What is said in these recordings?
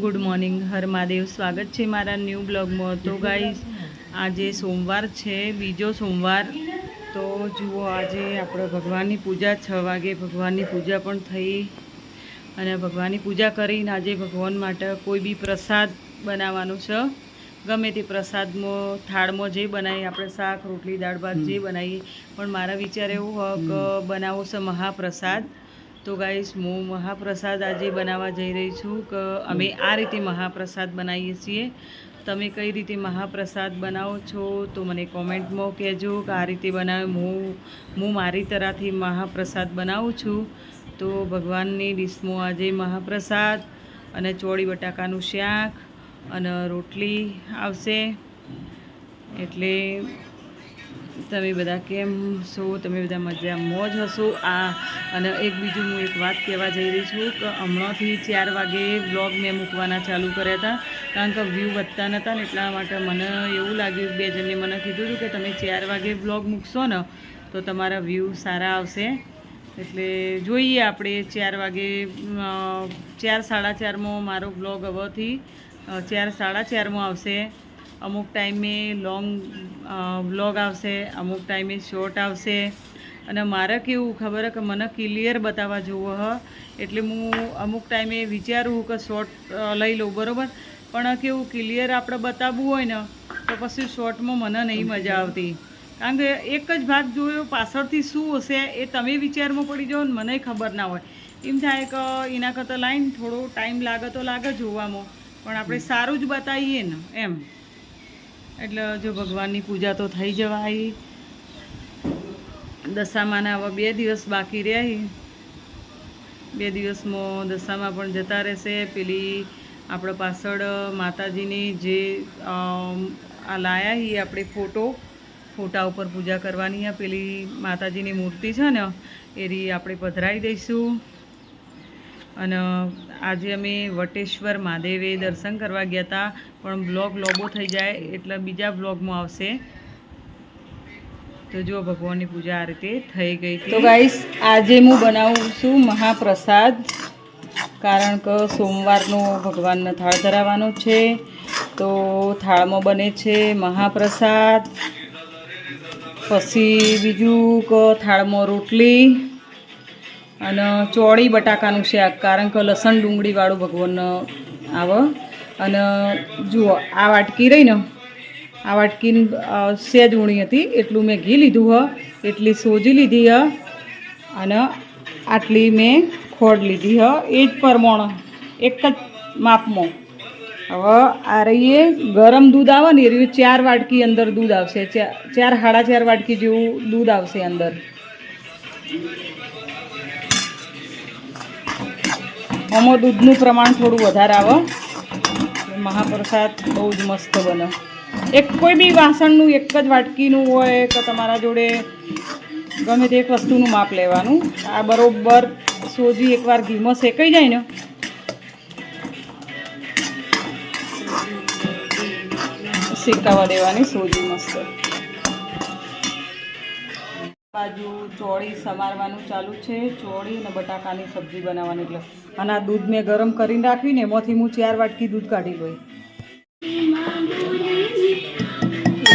Good morning હર મહાદેવ. સ્વાગત છે મારા ન્યૂ બ્લોગમાં. તો ગાઈઝ આજે સોમવાર છે બીજો સોમવાર. તો જુઓ આજે આપણે ભગવાનની પૂજા છ વાગે. ભગવાનની પૂજા પણ થઈ અને ભગવાનની પૂજા કરીને આજે ભગવાન માટે કોઈ બી પ્રસાદ બનાવવાનો છે. ગમે તે પ્રસાદમાં થાળમાં જે બનાવીએ આપણે શાક રોટલી દાળ ભાત જે બનાવીએ. પણ મારા વિચાર એવું કે બનાવો છે મહાપ્રસાદ. તો ગાઈસ હું મહાપ્રસાદ આજે બનાવવા જઈ રહી છું કે અમે આ રીતે મહાપ્રસાદ બનાવીએ છીએ. તમે કઈ રીતે મહાપ્રસાદ બનાવો છો તો મને કોમેન્ટમાં કહેજો કે આ રીતે બનાવે હું હું મારી તરાથી મહાપ્રસાદ બનાવું છું. તો ભગવાનની ડીશમાં આજે મહાપ્રસાદ અને ચોળી બટાકાનું શાક અને રોટલી આવશે. એટલે તમે બધા કેમ છો? તમે બધા મજા મોજ હશો? આ અને એક બીજું હું એક વાત કહેવા જઈ રહી છું કે હમણાંથી ચાર વાગે વ્લોગ મેં મૂકવાના ચાલુ કર્યા હતા. કારણ કે વ્યૂ વધતા નહોતા ને એટલા માટે મને એવું લાગ્યું, બે જણને મને કીધું હતું કે તમે ચાર વાગે વ્લોગ મૂકશો ને, તો તમારા વ્યૂ સારા આવશે. એટલે જોઈએ આપણે ચાર વાગે ચાર સાડા ચારમાં મારો બ્લોગ હવેથી ચાર સાડા ચારમાં આવશે. અમુક ટાઈમે લોંગ વ્લોગ આવશે અમુક ટાઈમે શોર્ટ આવશે. અને મારે કેવું ખબર કે મને ક્લિયર બતાવવા જોવો હ. એટલે હું અમુક ટાઈમે વિચારું કે શોર્ટ લઈ લઉં બરાબર? પણ કેવું ક્લિયર આપણે બતાવવું હોય ને તો પછી શોર્ટમાં મને નહીં મજા આવતી. કારણ કે એક જ ભાગ જોયો પાછળથી શું હશે એ તમે વિચારમાં પડી જાઓ ને મને ખબર ના હોય. એમ થાય કે એના કરતાં લાઈન થોડો ટાઈમ લાગે તો લાગે જોવામાં. પણ આપણે સારું જ બતાવીએ ને એમ. એટલે જો ભગવાનની પૂજા તો થઈ જવાય. દશામાના હવે બે દિવસ બાકી રહ્યા બે દિવસમાં દશામાં પણ જતા રહેશે. પેલી આપણે પાછળ માતાજીની જે આ લાયા એ આપણે ફોટો, ફોટા ઉપર પૂજા કરવાની આ પેલી માતાજીની મૂર્તિ છે ને એ રી આપણે પધરાવી દઈશું. અને આજે અમે વટેશ્વર મહાદેવે દર્શન કરવા ગયા હતા, પણ બ્લોગ લોબો થઈ જાય એટલે બીજા બ્લોગમાં આવશે. તો જો ભગવાનની પૂજા આ રીતે થઈ ગઈ તો ગાઈસ આજે હું બનાવું છું મહાપ્રસાદ, કારણ કે સોમવારનો ભગવાનને થાળ ધરાવવાનો છે. તો થાળમાં બને છે મહાપ્રસાદ, પછી બીજું કે થાળમાં રોટલી અને ચોળી બટાકાનું શાક, કારણ કે લસણ ડુંગળીવાળું ભગવાન આવે. અને જુઓ, આ વાટકી રહી ને, આ વાટકી સેજ ઊણી હતી, એટલું મેં ઘી લીધું હ, એટલી સોજી લીધી હ, અને આટલી મેં ખોડ લીધી હ, એ જ પ્રમાણે, એક જ માપમાં. હવે આ રહીએ, ગરમ દૂધ આવે ને, એ રહ્યું ચાર વાટકી અંદર દૂધ આવશે ચાર ચાર સાડા ચાર વાટકી જેવું દૂધ આવશે અંદર. આમાં દૂધનું પ્રમાણ થોડું વધારે આવે. મહાપ્રસાદ બહુ જ મસ્ત બને. એક કોઈ બી વાસણનું એક જ વાટકીનું હોય કે તમારા જોડે ગમે તે એક વસ્તુનું માપ લેવાનું. આ બરોબર સોજી એકવાર ઘીમાં શેકાઈ જાય ને. શેકાવા દેવાની સોજી મસ્ત. બાજુ ચોળી સમારવાનું ચાલુ છે. ચોળી અને બટાકાની સબ્જી બનાવવાની એટલે અને આ દૂધ મેં ગરમ કરીને રાખીને એમાંથી હું ચાર વાટકી દૂધ કાઢી લઈ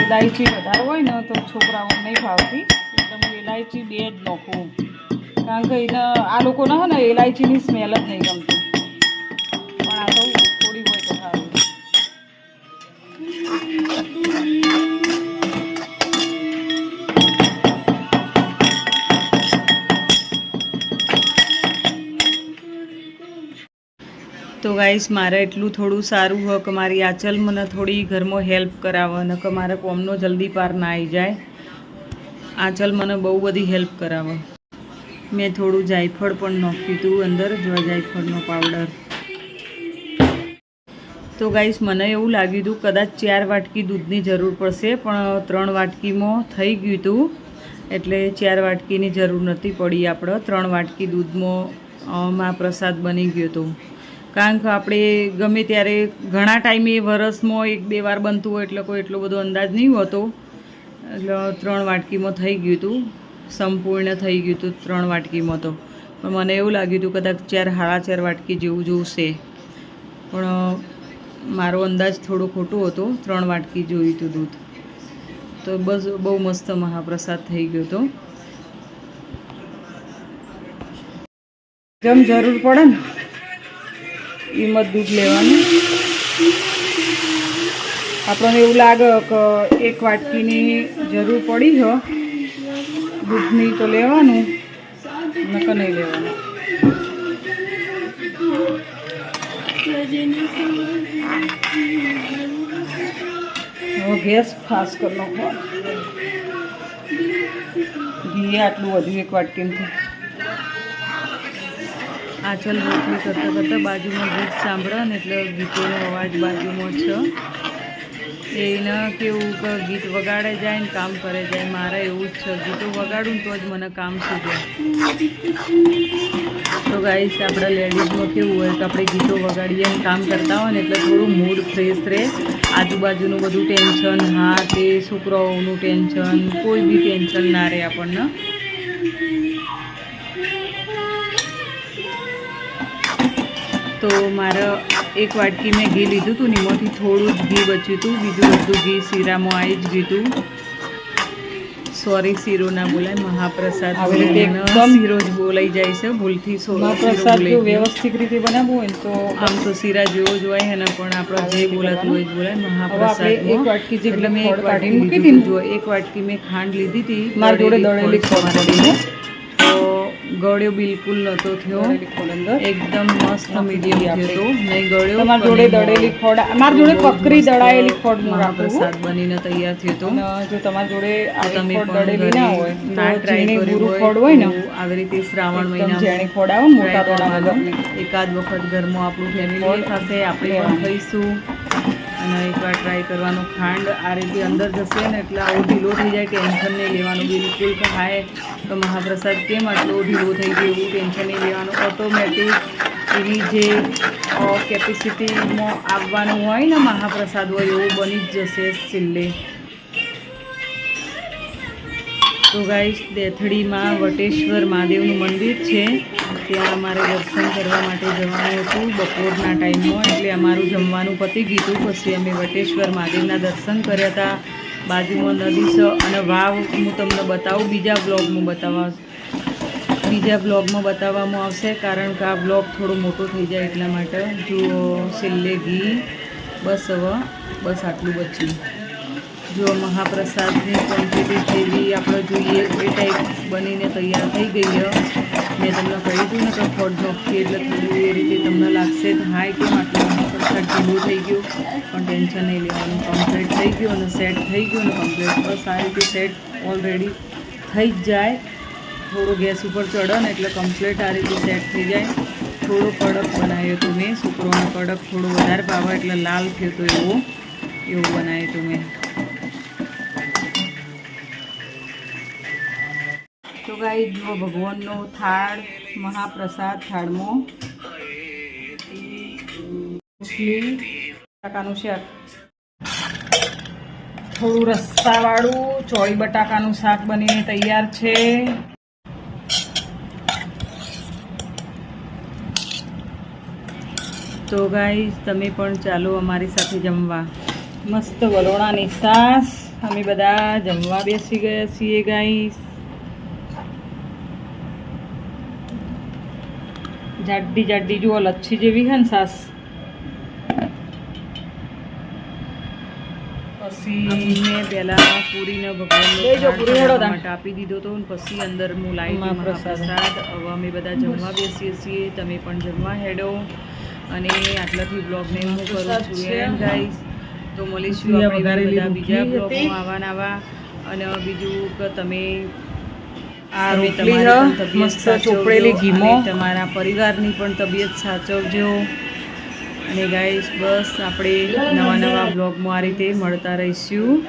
ઇલાયચી વધારે હોય ને તો છોકરાઓને નહીં ભાવતી. એટલે હું ઇલાયચી બે જ નાખું. કારણ કે એના આ લોકોને હે ને ઇલાયચીની સ્મેલ જ નહીં ગમતી. તો ગાઈસ મારે એટલું થોડું સારું હોય કે મારી આચલ મને થોડી ઘરમાં હેલ્પ કરાવે અને કે મારે કોમનો જલ્દી પાર ના આવી જાય. આચલ મને બહુ બધી હેલ્પ કરાવે. મેં થોડું જાયફળ પણ નાખ્યું હતું અંદર, જો જાયફળનો પાવડર તો ગાઈસ મને એવું લાગ્યું હતું કદાચ ચાર વાટકી દૂધની જરૂર પડશે, પણ ત્રણ વાટકીમાં થઈ ગયું હતું એટલે ચાર વાટકીની જરૂર નથી પડી આપણે, ત્રણ વાટકી દૂધમાં માં પ્રસાદ બની ગયો હતો કારણ કે આપણે ગમે ત્યારે ઘણા ટાઈમે વરસમાં એક બે વાર બનતું હોય એટલે કોઈ એટલો બધો અંદાજ નહીં હોતો. એટલે ત્રણ વાટકીમાં થઈ ગયું હતું. સંપૂર્ણ થઈ ગયું હતું ત્રણ વાટકીમાં તો. પણ મને એવું લાગ્યું હતું કદાચ ચાર હારા ચાર વાટકી જેવું જોશે પણ મારો અંદાજ થોડો ખોટો હતો. ત્રણ વાટકી જોયું હતું દૂધ. તો બસ બહુ મસ્ત મહાપ્રસાદ થઈ ગયો હતો. જેમ જરૂર પડે ને. એમાં દૂધ લેવાનું. આપણને એવું લાગે કે એક વાટકીની જરૂર પડી છે દૂધની તો લેવાનું, નકર નહીં લેવાનું. હવે ગેસ ફાસ કરી નાખો. ઘી આટલું વધ્યું એક વાટકીમાંથી આચલ રોટલી કરતાં કરતાં બાજુમાં ગીત સાંભળે ને એટલે ગીતોનો અવાજ બાજુમાં છે. એને કેવું કે ગીત વગાડે જાય ને કામ કરે જાય, મારે એવું જ છે. ગીતો વગાડું તો જ મને કામ સુધે તો ગાઈસ આપણા લેડીઝમાં કેવું હોય કે આપણે ગીતો વગાડીએ ને કામ કરતા હોય ને એટલે થોડું મૂડ ફ્રેશ રહે. આજુબાજુનું બધું ટેન્શન હા, તે છોકરાઓનું ટેન્શન કોઈ બી ટેન્શન ના રહે આપણને. તો મારે એક વાટકી મેં ઘી લીધું હતું ને એમાંથી થોડું જ ઘી બચ્યું હતું. બીજું બધું ઘી શીરામાં આવી જ ગયું હતું. સોરી શીરો ના બોલાય. મહાપ્રસાદ શીરો જ બોલાઈ જાય છે. ભૂલથી મહાપ્રસાદ. વ્યવસ્થિત રીતે બનાવવું હોય તો આમ તો શીરા જેવો જ હોય ને પણ આપણે જે બોલાતું હોય જ બોલાય. મહાપ્રસાદ એક વાટકી જેટલી મેં એક વાટકી મૂકી એક વાટકી મેં ખાંડ લીધી હતી. મારી જોડે દળેલી ગળ્યો બિલકુલ નહોતો થયો. એકદમ મસ્ત મીડિયમ થયો નહીં ગળ્યો મારા જોડે દળેલી ખોડ મારા જોડે બહુ કકરી દળાયેલી મહાપ્રસાદ રાખવું બનીને તૈયાર થયો હતો જો તમારી જોડે આ તમે દળેલી ના હોય ના ટ્રાય કર્યું બુરું હોય ને આવી રીતે શ્રાવણ મહિના જેણે ઝીણી આવે મોટા એકાદ વખત ઘરમાં આપણું ફેમિલી સાથે આપણે પણ. ખાઈશું અને એકવાર ટ્રાય કરવાનો ખાંડ આ રીતે અંદર જશે ને એટલે આવો ઢીલો થઈ જાય ટેન્શન નહીં લેવાનું, બિલકુલ કે તો મહાપ્રસાદ કેમ આટલો ઢીલો થઈ ગયો એવું ટેન્શન નહીં લેવાનું. ઓટોમેટિક એવી જે કેપેસિટીમાં આવવાનું હોય ને મહાપ્રસાદ હોય એવું બની જ જશે છેલ્લે. તો ગાઈશ દેથડીમાં વટેશ્વર મહાદેવનું મંદિર છે. ત્યાં અમારે દર્શન કરવા માટે જવાનું હતું. બપોરના ટાઈમમાં એટલે અમારું જમવાનું પતી ગયું હતું. પછી અમે વટેશ્વર મહાદેવના દર્શન કર્યા હતા. બાજુમાં નદી છે અને વાવ હું તમને બતાવું. બીજા બ્લોગમાં બતાવવા બીજા બ્લોગમાં બતાવવામાં આવશે, કારણ કે આ બ્લોગ થોડો મોટો થઈ જાય એટલા માટે. જુઓ, છેલ્લે ઘી. બસ હવે, બસ આટલું બચ્યું જો મહાપ્રસાદની ક્વોન્ટિટી જેવી આપણે જોઈએ, એ ટાઈપ બનીને તૈયાર થઈ ગઈ મેં તમને કહ્યું હતું ને કે ખોટ ઝોકથી એટલે થોડું એ રીતે તમને લાગશે કે હાય કેમ ઢીલું થઈ ગયું? પણ ટેન્શન નહીં લેવાનું કમ્પ્લીટ થઈ ગયું અને સેટ થઈ ગયું ને કમ્પ્લીટ બસ આ રીતે સેટ ઓલરેડી થઈ જ જાય. થોડો ગેસ ઉપર ચડે ને એટલે કમ્પ્લીટ આ રીતે સેટ થઈ જાય. થોડો કડક બનાવ્યો હતો મેં સુકરોનો કડક થોડો વધારે પાવા એટલે લાલ થયો હતો એવો, એવું બનાવ્યું હતું મેં. તો ગાઈ જુઓ ભગવાનનો થાળ, મહાપ્રસાદ થાળમાં. બટાકાનું શાક. થોડું રસ્તાવાળું, ચોળી બટાકાનું શાક બનીને તૈયાર છે. તો ગાઈસ, તમે પણ ચાલો અમારી સાથે જમવા. મસ્ત વલોણાની સાસ. અમે બધા જમવા બેસી ગયા છીએ, ગાઈસ. જાડી જાડી જુઓ લચ્છી જેવી છે ને સાસ. પછી મેં પહેલા પૂરીને ભગવાન આપી દીધો હતો ને પછી અંદર હું લાવી મહાપ્રસાદ. હવે અમે બધા જમવા બેસીએ છીએ તમે પણ જમવા હેડો. અને આટલાથી બ્લોગને હું કરું છું. ગાઈસ તો મળીશું આપણે બધા બીજા. બ્લોગમાં આવા નવા અને બીજું કે તમે આ રોટલી હ, મસ્ત ચોપડેલી ઘીમો. તમારા પરિવારની પણ તબિયત સાચવજો. અને ગાઈસ બસ આપણે નવા નવા બ્લોગમાં આ રીતે મળતા રહીશું.